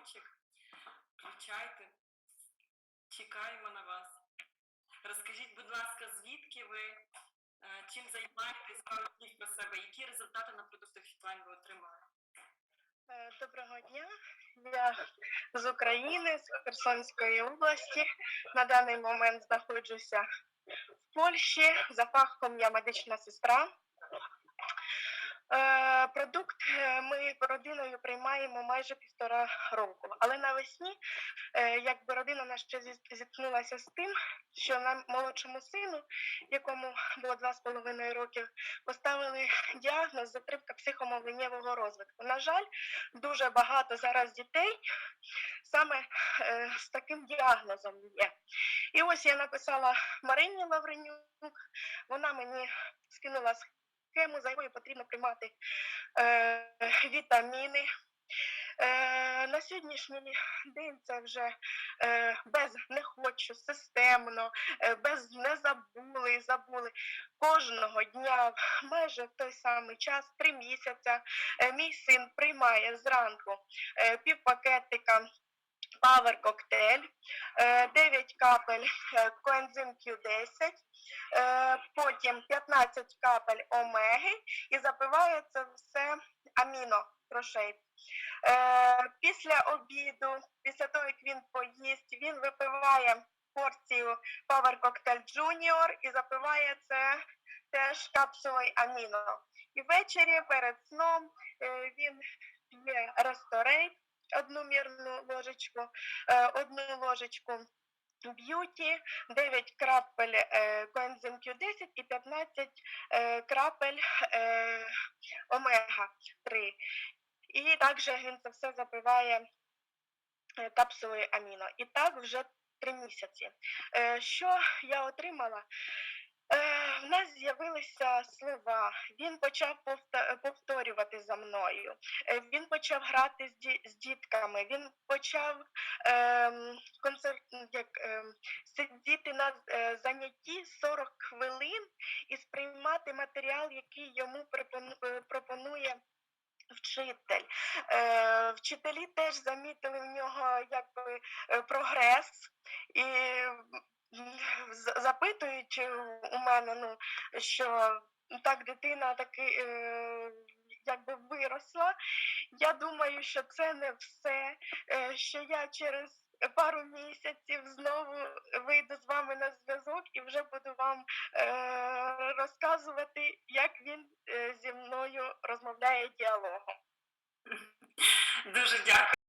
мікрофончик. Включайте. Чекаємо на вас. Розкажіть, будь ласка, звідки ви, е, чим займаєтесь, слів про себе, які результати на продуктах Фітлайн ви отримали? Е, Доброго дня. Я з України, з Херсонської області. На даний момент знаходжуся в Польщі. За фахом я медична сестра. Е, Продукт ми родиною приймаємо майже півтора року. Але навесні, е, якби родина наша зіт- зіткнулася з тим, що нам молодшому сину, якому було два з половиною років, поставили діагноз затримка психомовленнєвого розвитку. На жаль, дуже багато зараз дітей саме е, з таким діагнозом є. І ось я написала Марині Лавренюк, вона мені скинула схему, за якою потрібно приймати е, вітаміни. Е, на сьогоднішній день це вже е, без не хочу, системно, е, без не забули, забули. Кожного дня, майже в той самий час, три місяця, Е, Мій син приймає зранку е, півпакетика Power Cocktail, е, 9 капель коензим Q10, е, потім 15 капель омеги і запиває це все аміно прошейп. Е, Після обіду, після того, як він поїсть, він випиває порцію Power Cocktail Junior і запиває це теж капсулою аміно. І ввечері перед сном він п'є ресторейт, одну мірну ложечку, е, одну ложечку б'юті, 9 крапель коензим Q10 і 15 е, крапель е, омега 3. І також він це все запиває капсулою аміно. І так вже три місяці. Що я отримала? Е, В нас з'явилися слова. Він почав повторювати за мною. Е, Він почав грати з, дітками. Він почав ем, концерт, як, ем, сидіти на е, занятті 40 хвилин і сприймати матеріал, який йому е, пропонує. Вчитель. Е, вчителі теж замітили в нього якби е, прогрес і запитують е, у мене, ну, що так дитина таки е, якби виросла. Я думаю, що це не все, е, що я через пару місяців знову вийду з вами на зв'язок і вже буду вам е, розказувати, як він зі мною розмовляє діалогом. Дуже дякую.